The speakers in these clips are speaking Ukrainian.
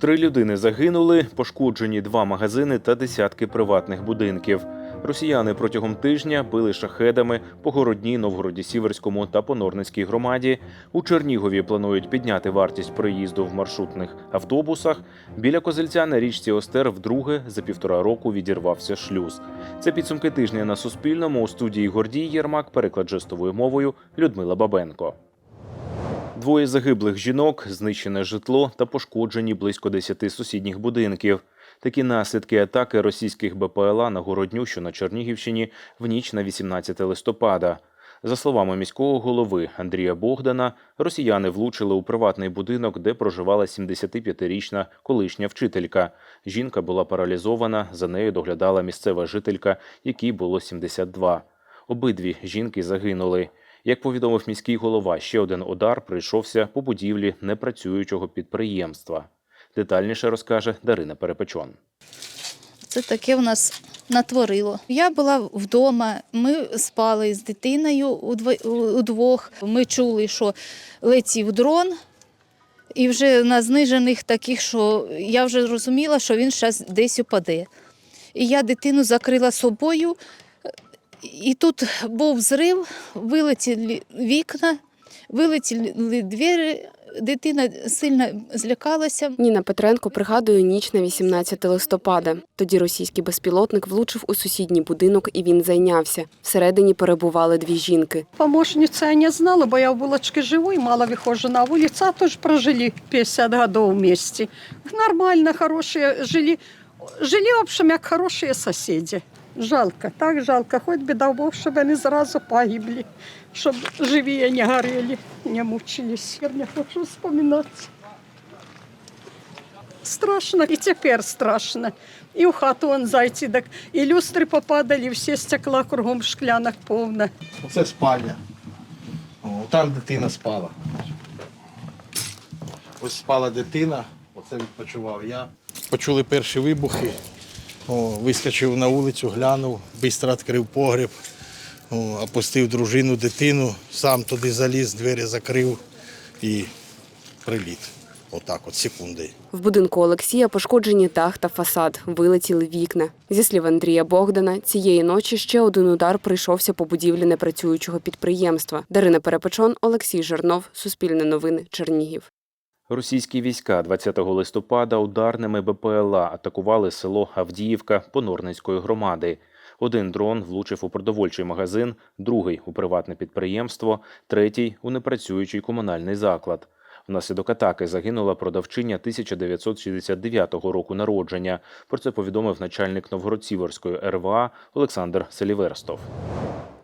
Три людини загинули, пошкоджені два магазини та десятки приватних будинків. Росіяни протягом тижня били шахедами по Городні, Новгороді Сіверському та Понорницькій громаді. У Чернігові планують підняти вартість проїзду в маршрутних автобусах. Біля Козельця на річці Остер вдруге за півтора року відірвався шлюз. Це підсумки тижня на Суспільному у студії Гордій Єрмак, переклад жестовою мовою Людмила Бабенко. Двоє загиблих жінок, знищене житло та пошкоджені близько десяти сусідніх будинків. Такі наслідки атаки російських БПЛА на Городню, що на Чернігівщині, в ніч на 18 листопада. За словами міського голови Андрія Богдана, росіяни влучили у приватний будинок, де проживала 75-річна колишня вчителька. Жінка була паралізована, за нею доглядала місцева жителька, якій було 72. Обидві жінки загинули. Як повідомив міський голова, ще один удар прийшовся по будівлі непрацюючого підприємства. Детальніше розкаже Дарина Перепечон. Це таке в нас натворило. Я була вдома, ми спали з дитиною удво- удвох. Ми чули, що летів дрон, і вже на знижених таких, що я вже розуміла, що він зараз десь упаде. І я дитину закрила собою, і тут був зрив, вилетіли вікна, вилетіли двері. Дитина сильно злякалася. Ніна Петренко пригадує ніч на 18 листопада. Тоді російський безпілотник влучив у сусідній будинок і він зайнявся. Всередині перебували дві жінки. Помощниця я не знала, бо я в булочке живу и мало выхожу на улицу, а тоже прожили 50 годов вместе. Нормально, хорошие жили. Жили, в общем, як хорошие соседи. Жалко, так жалко. Хоть би дав Бог, щоб вони зразу погибли, щоб живі не горели, не мучились. Я не хочу вспоминати. Страшно, і тепер страшно. І в хату он зайти, так і люстри попадали, і всі стекла кругом шклянок повно. Оце спальня. О, там дитина спала. Ось спала дитина, оце відпочивав я. Почули перші вибухи. О, вискочив на вулицю, глянув, швидко відкрив погріб, о, опустив дружину, дитину, сам туди заліз, двері закрив і приліт. Отак от, секунди. В будинку Олексія пошкоджені дах та фасад, вилетіли вікна. Зі слів Андрія Богдана, цієї ночі ще один удар прийшовся по будівлі непрацюючого підприємства. Дарина Перепечон, Олексій Жернов, Суспільне новини, Чернігів. Російські війська 20 листопада ударними БПЛА атакували село Авдіївка Понорницької громади. Один дрон влучив у продовольчий магазин, другий у приватне підприємство, третій у непрацюючий комунальний заклад. Внаслідок атаки загинула продавчиня 1969 року народження. Про це повідомив начальник Новгород-Сіверської РВА Олександр Селіверстов.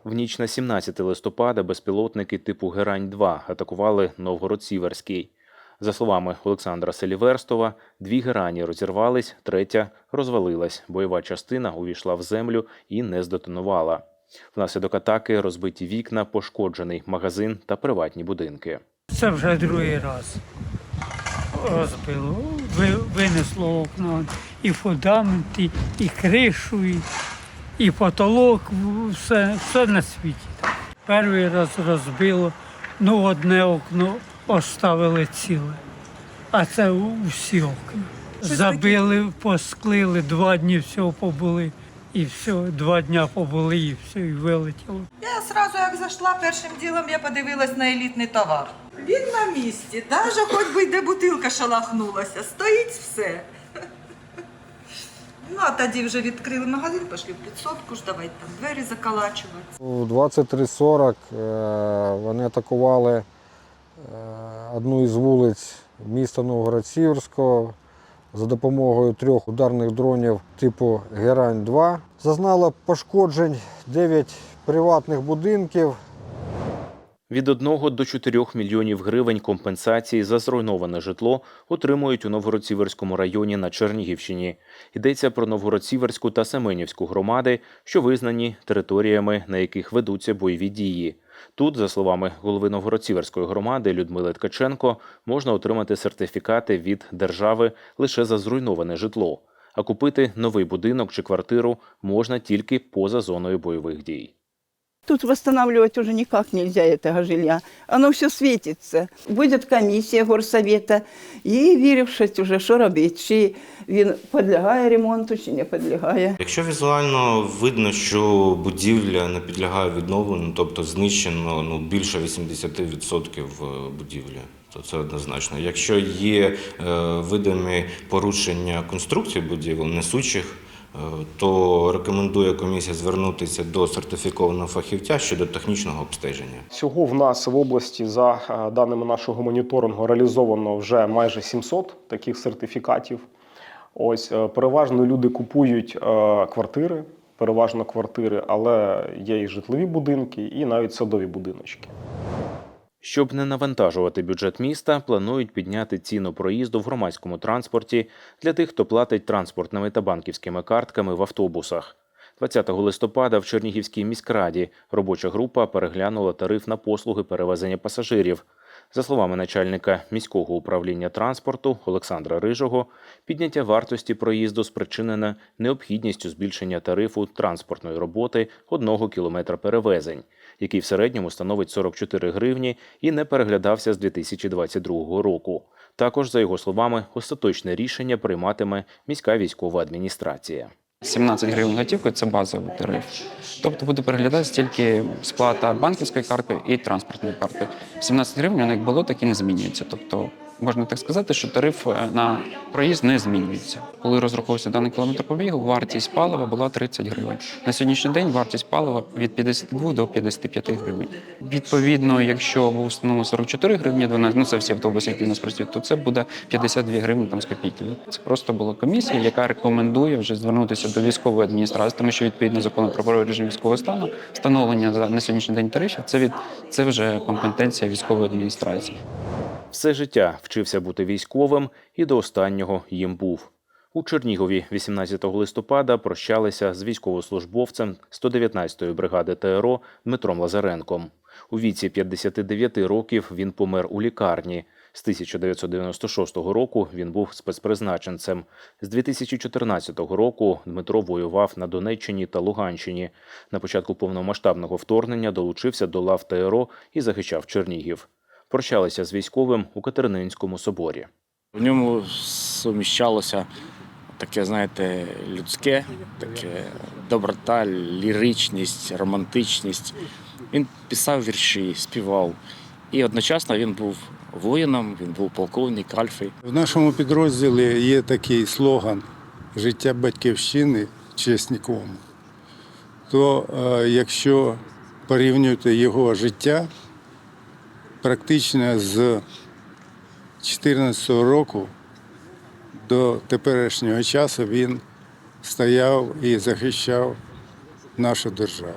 В ніч на 17 листопада безпілотники типу Герань-2 атакували Новгород-Сіверський. За словами Олександра Селіверстова, дві герані розірвались, третя розвалилась. Бойова частина увійшла в землю і не здетонувала. Внаслідок атаки розбиті вікна, пошкоджений магазин та приватні будинки. Це вже другий раз розбило. Винесло окно і фундамент, і, кришу, і потолок, все, все на світі. Перший раз розбило, ну одне окно оставили ціле, а це усі окна. Забили, посклили, два дні всього побули, і все, два дня побули, і все, і вилетіло. Я сразу, як зайшла, першим ділом я подивилась на елітний товар. Він на місці, навіть хоч би де бутилка шалахнулася, стоїть все. Ну, а тоді вже відкрили магазин, пішли в підсобку, ж давайте там двері заколачувати. У 23.40 е, вони атакували одну із вулиць міста Новгород-Сіверського за допомогою трьох ударних дронів типу Герань-2. Зазнало пошкоджень 9 приватних будинків, Від 1 до 4 мільйонів гривень компенсації за зруйноване житло отримують у Новгород-Сіверському районі на Чернігівщині. Йдеться про Новгород-Сіверську та Семенівську громади, що визнані територіями, на яких ведуться бойові дії. Тут, за словами голови Новгород-Сіверської громади Людмили Ткаченко, можна отримати сертифікати від держави лише за зруйноване житло, а купити новий будинок чи квартиру можна тільки поза зоною бойових дій. Тут восстанавливать уже никак нельзя этого жилья. Оно все светится. Будет комісія горсовета і вирішить уже, що робити. Чи він підлягає ремонту, чи не підлягає. Якщо візуально видно, що будівля не підлягає відновленню, тобто знищено ну, більше 80% будівлі, то це однозначно. Якщо є е, видимі порушення конструкції будівель, несучих, е, то рекомендує комісія звернутися до сертифікованого фахівця щодо технічного обстеження. Всього в нас в області, за е, даними нашого моніторингу, реалізовано вже майже 700 таких сертифікатів. Ось е, переважно люди купують е, квартири, переважно квартири, але є і житлові будинки, і навіть садові будиночки. Щоб не навантажувати бюджет міста, планують підняти ціну проїзду в громадському транспорті для тих, хто платить транспортними та банківськими картками в автобусах. 20 листопада в Чернігівській міськраді робоча група переглянула тариф на послуги перевезення пасажирів. За словами начальника міського управління транспорту Олександра Рижого, підняття вартості проїзду спричинене необхідністю збільшення тарифу транспортної роботи одного кілометра перевезень, який в середньому становить 44 гривні і не переглядався з 2022 року. Також, за його словами, остаточне рішення прийматиме міська військова адміністрація. 17 гривень готівкою це базовий тариф. Тобто буде переглядатися тільки сплата банківської карти і транспортної карти. 17 гривень у них було, так і не змінюється. Тобто можна так сказати, що тариф на проїзд не змінюється. Коли розраховувався даний кілометр побігу, вартість палива була 30 гривень. На сьогоднішній день вартість палива від 52 до 55 гривень. Відповідно, якщо був встановлено 44 гривні, 12, ну це всі автобуси, які нас працюють, то це буде 52 гривні там з копійками. Це просто була комісія, яка рекомендує вже звернутися до військової адміністрації, тому що відповідно закону про режим військового стану встановлення на сьогоднішній день тарифів це від це вже компетенція військової адміністрації. Все життя вчився бути військовим і до останнього їм був. У Чернігові 18 листопада прощалися з військовослужбовцем 119-ї бригади ТРО Дмитром Лазаренком. У віці 59 років він помер у лікарні. З 1996 року він був спецпризначенцем. З 2014 року Дмитро воював на Донеччині та Луганщині. На початку повномасштабного вторгнення долучився до лав ТРО і захищав Чернігів. Прощалися з військовим у Катерининському соборі. В ньому суміщалося таке, знаєте, людське, таке доброта, ліричність, романтичність. Він писав вірші, співав. І одночасно він був воїном, він був полковник Альфи. В нашому підрозділі є такий слоган Життя батьківщини честь нікому. То е, якщо порівнювати його життя, практично з 2014 року до теперішнього часу він стояв і захищав нашу державу.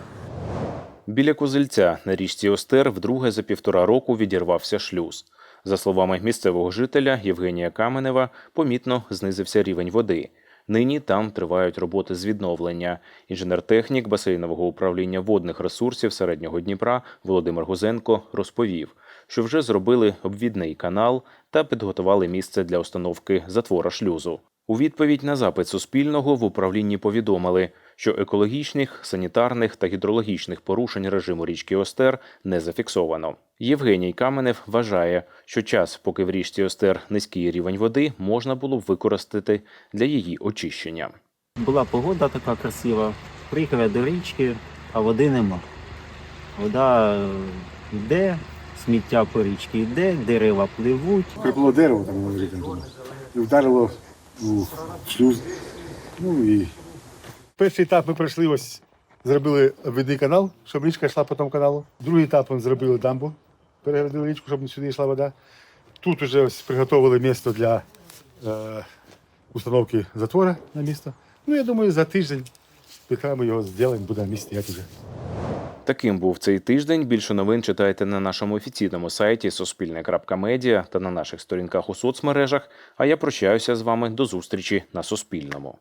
Біля Козельця на річці Остер вдруге за півтора року відірвався шлюз. За словами місцевого жителя Євгенія Каменева, помітно знизився рівень води. Нині там тривають роботи з відновлення. Інженер-технік басейнового управління водних ресурсів середнього Дніпра Володимир Гузенко розповів, що вже зробили обвідний канал та підготували місце для установки затвора шлюзу. У відповідь на запит Суспільного в управлінні повідомили, що екологічних, санітарних та гідрологічних порушень режиму річки Остер не зафіксовано. Євгеній Каменев вважає, що час, поки в річці Остер низький рівень води, можна було б використати для її очищення. Була погода така красива. Приїхав я до річки, а води нема. Вода йде, сміття по річці йде, дерева пливуть. Припало дерево там на ріком і вдарило у шлюз. Ну і Перший етап ми пройшли ось, зробили обвідний канал, щоб річка йшла по тому каналу. Другий етап ми зробили дамбу, перегородили річку, щоб сюди йшла вода. Тут вже ось приготували місце для е, установки затвора на місто. Ну, я думаю, за тиждень поки ми його зробимо, буде на місці стояти вже. Таким був цей тиждень. Більше новин читайте на нашому офіційному сайті Суспільне.Медіа та на наших сторінках у соцмережах. А я прощаюся з вами до зустрічі на Суспільному.